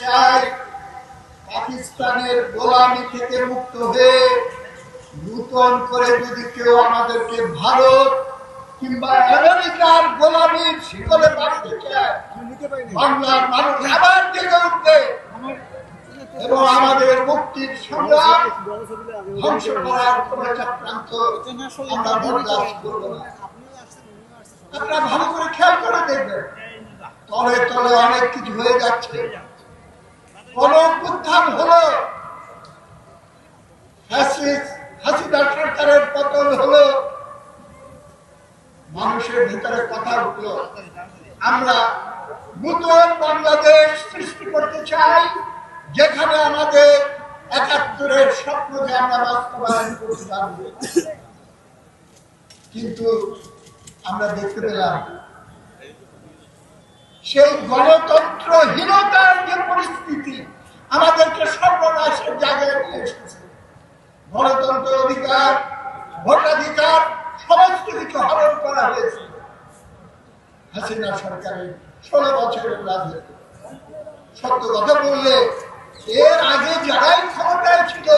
চাই পাকিস্তানের গোলামি থেকে মুক্ত হয়ে নূতন করে যদি কেউ আমাদেরকে ভারত কিংবা আমেরিকার গোলামির শিকলে বাড়তে চায়, বাংলার মানুষ আবার জেগে উঠবে। এবং আমাদের মুক্তির সংগ্রাম ধ্বংস করার কোন চক্রান্ত আমরা বরদাস্ত করব না। আপনারা ভালো করে খেয়াল করে দেখবেন। তলে তলে অনেক কিছু হয়ে যাচ্ছে। মানুষের ভিতরে কথা উঠল। আমরা নতুন বাংলাদেশ সৃষ্টি করতে চাই, যেখানে আমাদের একাত্তরের স্বপ্নকে আমরা বাস্তবায়ন করতে পারব। কিন্তু আমরা দেখতে পেলাম সেই গণতন্ত্রহীনতার যে পরিস্থিতি আমাদেরকে সর্বনাশের জায়গায় নিয়ে এসেছে। গণতন্ত্র অধিকার, ভোটাধিকার সমস্ত কিছু হরণ করা হয়েছে। হাসিনা সরকারের ষোলো বছরের রাজে সত্য কথা বললে এর আগে যারাই ক্ষমতায় ছিল,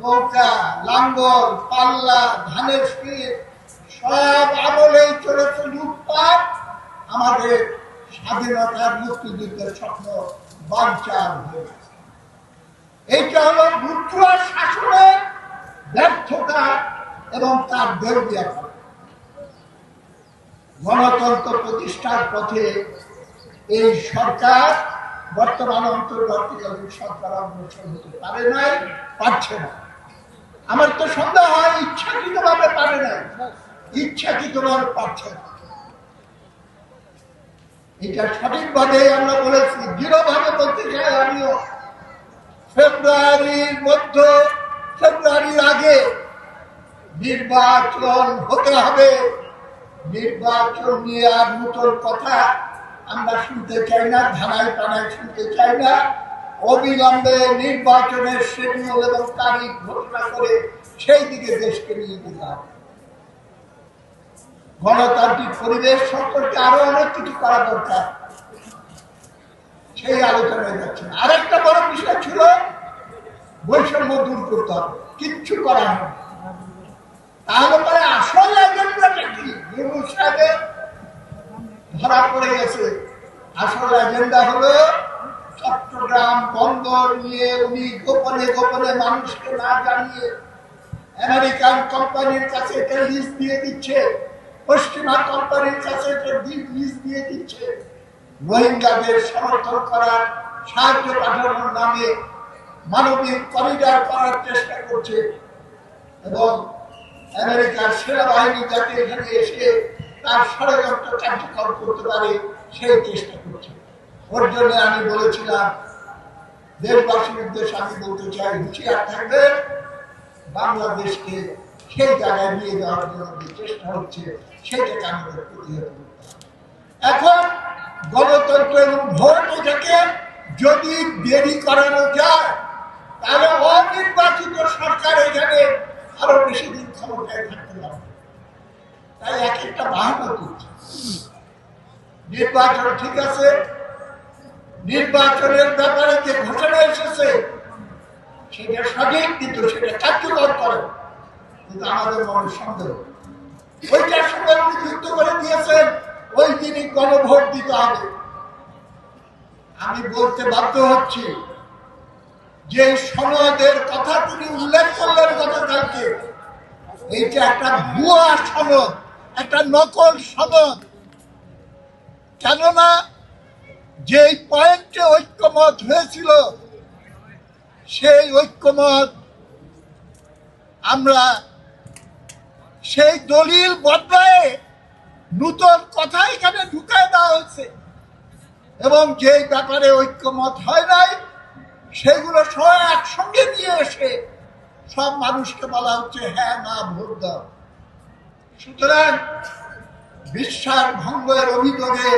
নৌকা, লাঙ্গল, পাল্লা, ধানের সব আমলেই চলেছে লুটপাট। আমাদের স্বাধীনতার মুক্তিযুদ্ধের স্বপ্ন বাঞ্চার হয়ে গেছে। এইটা হলো মুদ্রা শাসনের ব্যর্থতা এবং তার দেউলিয়াপন গণতন্ত্র প্রতিষ্ঠার পথে এই সরকার বর্তমান অন্তর্বর্তীকালীন সরকার অগ্রসর হতে পারে নাই, পারছে না। আমার তো সন্দেহ হয় ইচ্ছাকৃত ভাবে পারে নাই। ইচ্ছাকৃত ভাবে পারছে না। এটা সঠিকভাবে আমরা বলেছি, দৃঢ়ভাবে বলতে চাই আমিও। ফেব্রুয়ারির মধ্য, ফেব্রুয়ারির আগে নির্বাচন হতে হবে। নির্বাচন নিয়ে আর নতুন কথা আমরা শুনতে চাই না ধানায় টানায় শুনতে চাই না। অবিলম্বে নির্বাচনের শিডিউল এবং তারিখ ঘোষণা করে সেই দিকে দেশকে নিয়ে যেতে হবে। গণতান্ত্রিক পরিবেশ সম্পর্কে আরও অনেক কিছু করা দরকার। সেই আলোচনায় যাচ্ছে। আরেকটা বড় বিষয় ছিল, বৈষম্য দূর করতে হবে। কিচ্ছু করা হবে তাহলে পরে আসল এজেন্ডাটা কি? ইউনুস সাহেবের ধরা পড়ে গেছে। আসল এজেন্ডা হলো চট্টগ্রাম বন্দর নিয়ে উনি গোপনে গোপনে মানুষকে না জানিয়ে আমেরিকান কোম্পানির কাছে এটা লিজ দিয়ে দিচ্ছে। পশ্চিমা কোম্পানির কাছে এটা লিজ দিয়ে দিচ্ছে। রোহিঙ্গাদের সমর্থন করার, সাহায্য পাঠানোর নামে মানবিক করিডর করার চেষ্টা করছে। এবং আমেরিকার সেনাবাহিনী যাতে এখানে এসে তার ষড়যন্ত্র কার্যকর করতে পারে, সেই চেষ্টা করছে। ওর জন্য আমি বলেছিলাম দেশবাসীর উদ্দেশ্যে আমি বলতে চাই, হুঁশিয়ার থাকবেন বাংলাদেশকে সেই জায়গায় নিয়ে যাওয়ার জন্য চেষ্টা হচ্ছে সেটাকে আমাদের প্রতিহত করতে। এখন গণতন্ত্র এবং ভোট এটাকে যদি দেরি করানো যায়, তাহলে অনির্বাচিত সরকার এখানে আরও বেশি দিন ক্ষমতায় থাকতে পারবে। তাই এক একটা বাহানা করছে নির্বাচন ঠিক আছে, নির্বাচনের ব্যাপারে যে ঘোষণা এসেছে, সেটা সঠিক, কিন্তু সেটা কার্যকর করে। কিন্তু আমাদের মনে সন্দেহ। ওইটার সঙ্গে উনি যুক্ত করে দিয়েছেন, ওই দিনই গণভোট দিতে হবে। আমি বলতে বাধ্য হচ্ছি, যে সনদের কথা তিনি উল্লেখ করলেন গতকালকে, এইটা একটা ভুয়া সনদ, একটা নকল সনদ। কেননা যে পয়েন্টে ঐক্যমত হয়েছিল, সেই ঐক্যমত আমরা সেই দলিল বদলায় নূতন কথা এখানে ঢুকায় দেওয়া হয়েছে। এবং যে ব্যাপারে ঐক্যমত হয় নাই, সেগুলো সব একসঙ্গে নিয়ে এসে সব মানুষকে বলা হচ্ছে হ্যাঁ না, ভোট দাও। সুতরাং বিশ্বাস ভঙ্গের অভিযোগে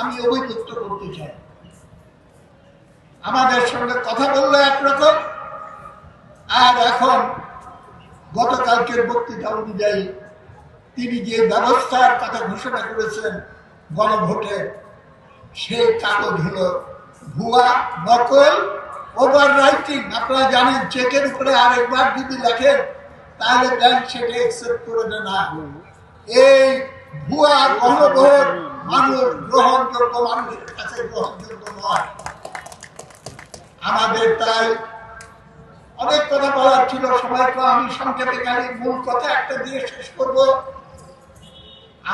আমি অভিযুক্ত করতে চাই। আমাদের সঙ্গে কথা বলল একরকম, আর এখন গতকালকের বক্তৃতা অনুযায়ী তিনি যে ব্যবস্থার কথা ঘোষণা করেছেন গণভোটে, সেই কাগজ হলো ভুয়া, নকল ওভার রাইটিং আপনারা জানেন, চেকের উপরে আরেকবার যদি লেখেন, তাহলে ব্যাংক সেটা একসেপ্ট করবে না এই ভুয়া, গণভোট মানুষ গ্রহণযোগ্য, মানুষের কাছে গ্রহণযোগ্য নয়। আমাদের তাই অনেক কথা বলার ছিল, সবাই তো আমি সংক্ষেপে খালি মূল কথা একটা দিয়ে শেষ করব।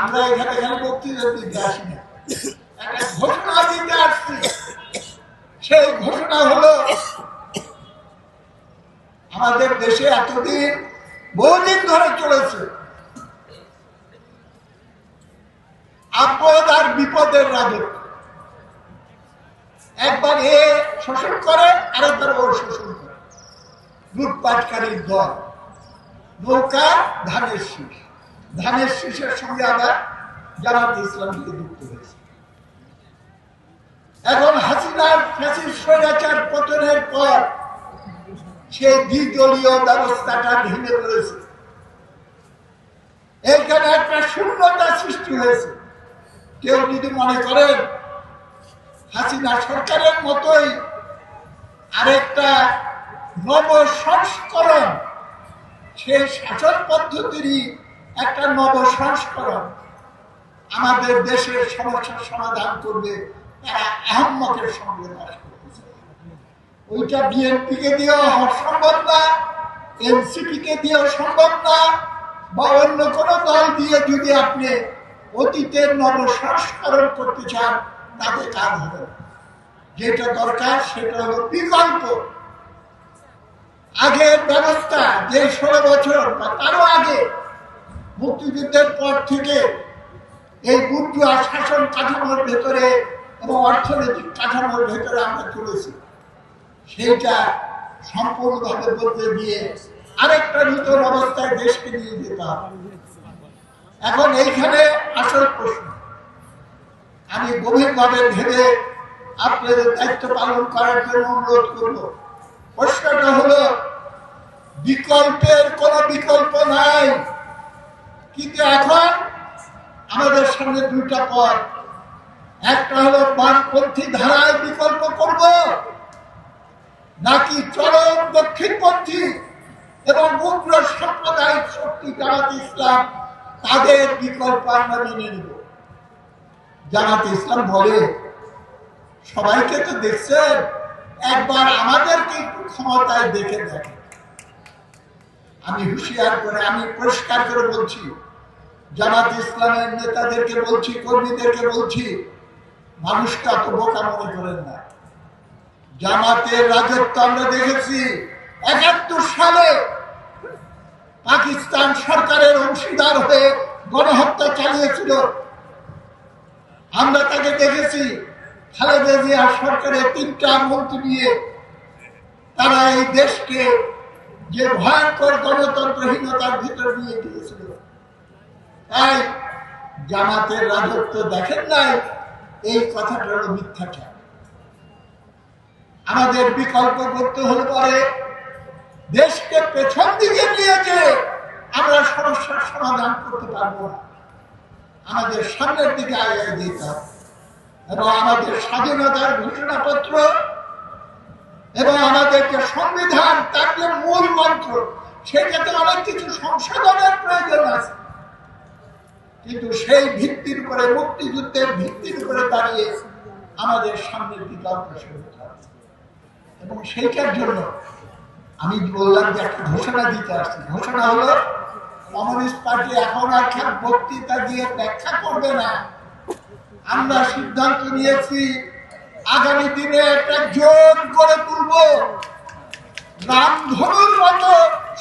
আমরা এখানে এখানে বক্তৃতা দিতে আসি না ঘোষণা দিতে আসছি। সেই ঘোষণা হলো, আমাদের দেশে এতদিন বহুদিন ধরে চলেছে। আপদ আর বিপদের রাজত্ব। একবার এ শোষণ করে, আরেকবার ও শোষণ করে। লুটপাটকারীর দল নৌকা ধানের শীষ। ধানের শীষের সঙ্গে আবার জামাত ইসলামীকে যুক্ত হয়েছে। এখন হাসিনার ফ্যাসিস্ট স্বৈরাচার পতনের পর সেই দ্বিদলীয় ব্যবস্থাটা ভেঙে পড়েছে। এইখানে একটা শূন্যতা সৃষ্টি হয়েছে। কেউ যদি মনে করেন, হাসিনা সরকারের মতোই আরেকটা নব সংস্করণ সেই শাসন পদ্ধতিরই একটা নব সংস্করণ আমাদের দেশের সমস্যার সমাধান করবে তারা আহম্মকের সঙ্গে বাস করতেছে। ওইটা বিএনপি কে দিয়েও সম্ভব না এনসিপি কে দিয়েও সম্ভব না, বা অন্য কোন দল দিয়ে যদি আপনি অতীতের নব সংস্করণ করতে চান, তাতে কাজ হবে যেটা দরকার সেটা হলো বিকল্প। আগের ব্যবস্থা যে ষোলো বছর বা তারও আগে মুক্তিযুদ্ধের পর থেকে এই বুদ্ধুয়া শাসন কাঠামোর ভেতরে এবং অর্থনৈতিক কাঠামোর ভেতরে আমরা চলেছি সেইটা সম্পূর্ণভাবে বলতে দিয়ে আরেকটা নতুন অবস্থায় দেশকে নিয়ে যেতে হবে। এখন এইখানে আসল প্রশ্ন। আমি গভীরভাবে ভেবে আপনাদের দায়িত্ব পালন করার জন্য অনুরোধ করব। প্রশ্নটা হলো, বিকল্পের কোনো বিকল্প নাই। কিন্তু এখন আমাদের সামনে দুইটা পথ। একটা হলো বামপন্থী ধারায় বিকল্প করব, নাকি চরম দক্ষিণপন্থী এবং উগ্র সাম্প্রদায়িক শক্তি জামাত ইসলাম তাদের বিকল্প আমরা মেনে নিব? জামাত ইসলাম বলে, সবাইকে তো দেখছেন একবার আমাদেরকে ক্ষমতায় দেখে দেখে। আমি হুঁশিয়ার করে, আমি পরিষ্কার করে বলছি, জামাত ইসলামের নেতাদেরকে বলছি, কর্মীদেরকে বলছি, মানুষকে এত বোকা মনে করেন না। জামাতের রাজত্ব আমরা দেখেছি একাত্তর সালে পাকিস্তান সরকারের অংশীদার হয়ে গণহত্যা চালিয়েছিল। আমরা তাকে দেখেছি খালেদা জিয়া সরকারের তিনটা মন্ত্রী নিয়ে তারা এই দেশকে যে ভয়ঙ্কর গণতন্ত্রহীনতার ভিতর নিয়ে গিয়েছিল তাই জামাতের রাজত্ব দেখেন নাই, এই কথাটা হলো মিথ্যাচার আমাদের বিকল্প করতে হলে পরে দেশকে পেছন দিকে নিয়ে যে আমরা সমস্যার সমাধান করতে পারব না, আমাদের সামনের দিকে আগে যেতে হবে। এবং আমাদের স্বাধীনতার ঘোষণাপত্র এবং আমাদের যে সংবিধান, তার যে মূল মন্ত্র সেটাতে অনেক কিছু সংশোধনের প্রয়োজন আছে। কিন্তু সেই ভিত্তির উপরে, মুক্তিযুদ্ধের ভিত্তির উপরে দাঁড়িয়ে আমাদের হবে এবং সেইটার জন্য আমি বললাম যে একটা ঘোষণা দিতে আসছি। ঘোষণা হলো, কমিউনিস্ট পার্টি এখন আর বক্তৃতা দিয়ে ব্যাখ্যা করবে না। আমরা সিদ্ধান্ত নিয়েছি, আগামী দিনে একটা জোট করে তুলব। রামধনুর মতো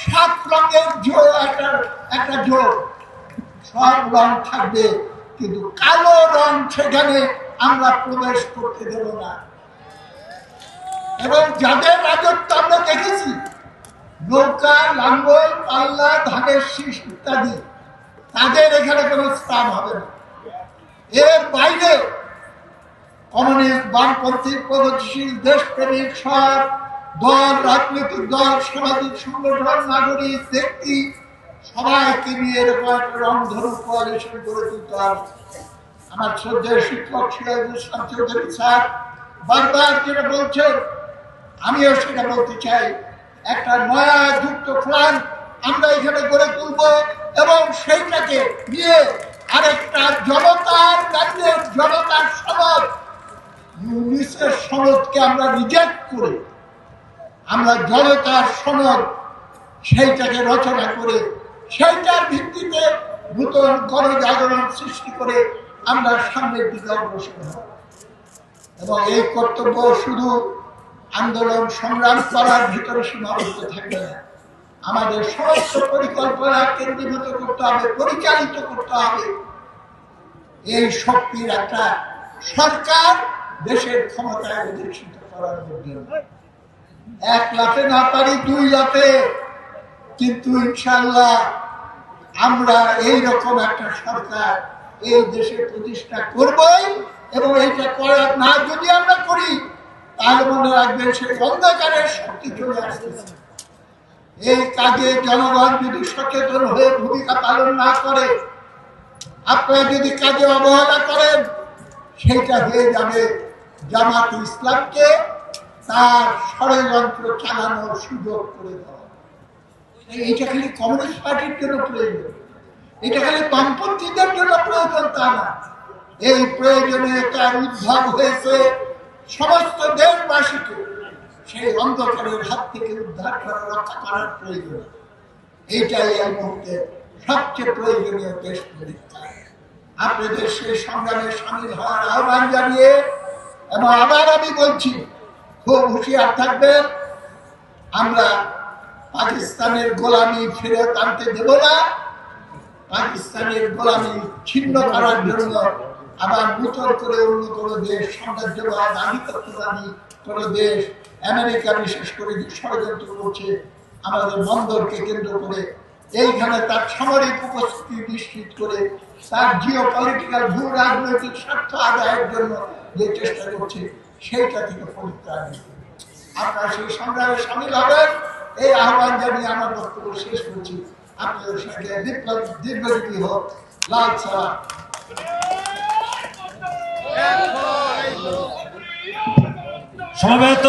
সাত রঙের একটা একটা জোট। সব রং থাকবে, কিন্তু কালো রং সেখানে আমরা প্রবেশ করতে দেব না। এবং যাদের রাজত্ব আমরা দেখেছি, নৌকা, লাঙ্গল, পাল্লা, ধানের শীষ ইত্যাদি, তাদের এখানে কোনো স্থান হবে না। এর বাইরে কমিউনিস্ট, বামপন্থী, প্রগতিশীল, দেশপ্রেমিক সব দল, রাজনৈতিক দল, সামাজিক সংগঠন, নাগরিক, ব্যক্তি, সবাইকে নিয়ে এরকম রংধনু কোয়ালিশন করে তুলতে হবে। আমার শ্রদ্ধেয় শিক্ষক সিরাজুল ইসলাম চৌধুরী স্যার, বারবার যেটা বলছেন, আমিও সেটা বলতে চাই। একটা নয়া যুক্ত প্ল্যান আমরা এখানে গড়ে তুলব এবং সেইটাকে নিয়ে আরেকটা জনতার কাজের জনতার সমাজ ইউনিসের সনদকে আমরা রিজেক্ট করি, আমরা জনতার সনদ সেইটাকে রচনা করে, সেইটার ভিত্তিতে নূতন গণজাগরণ সৃষ্টি করে আমরা সামনের দিকে অগ্রসর হব। এবং এই কর্তব্য শুধু আন্দোলন সংগ্রাম করার ভিতরে সীমাবদ্ধ থাকবে না। আমাদের সমস্ত পরিকল্পনা কেন্দ্রীভূত করতে হবে, পরিচালিত করতে হবে। এই শক্তির একটা সরকার দেশের ক্ষমতায় অধিষ্ঠিত করার জন্য। এক লাফে না পারি, দুই লাফে। কিন্তু ইনশাল্লাহ আমরা এই রকম একটা সরকার এই দেশে প্রতিষ্ঠা করবই এবং এইটা করার না যদি আমরা করি, তাহলে মনে রাখবেন সেই অন্ধকারের শক্তি চলে আসতেছে। এই কাজে জনগণ যদি সচেতন হয়ে ভূমিকা পালন না করে, আপনারা যদি কাজে অবহেলা করেন, সেইটা হয়ে যাবে জামাত ইসলামকে তার ষড়যন্ত্র চালানোর সুযোগ করে দেওয়া। এইটা খালি কমিউনিস্ট পার্টির জন্য প্রয়োজন। এটা খালি বামপন্থীদের জন্য প্রয়োজন তা না। এই প্রয়োজনীয়তার উদ্ভব হয়েছে সমস্ত দেশবাসীকে সেই অন্ধকারের হাত থেকে উদ্ধার করা রক্ষা করার প্রয়োজন। এইটাই এই মুহূর্তে সবচেয়ে প্রয়োজনীয় দেশ পরীক্ষা আপনাদের সেই সংগ্রামে সামিল হওয়ার আহ্বান জানিয়ে, এবং আবার আমি বলছি, খুব হুঁশিয়ার থাকবেন, আমরা পাকিস্তানের গোলামি ফেরত আনতে দেব না। পাকিস্তানের গোলামি ছিন্ন করার জন্য আবার নূতন করে অন্য কোনো দেশ সাম্রাজ্যবাদ আধিপত্যবাদী কোনো দেশ, আমেরিকা বিশেষ করে যে ষড়যন্ত্র করছে, আমাদের বন্দরকে কেন্দ্র করে, এইখানে তার সামরিক উপস্থিতি নিশ্চিত করে, তার জিও পলিটিক্যাল ভূ রাজনৈতিক স্বার্থ আদায়ের জন্য যে চেষ্টা করছে, সেইটা থেকে পরিত্রাণ। আপনারা সেই সংগ্রামে সামিল হবেন। এই আহ্বান জানিয়ে আমার বক্তব্য শেষ করছি। আপনাদের সঙ্গে দীর্ঘজীবী হোক। লাল সালাম। সমবেত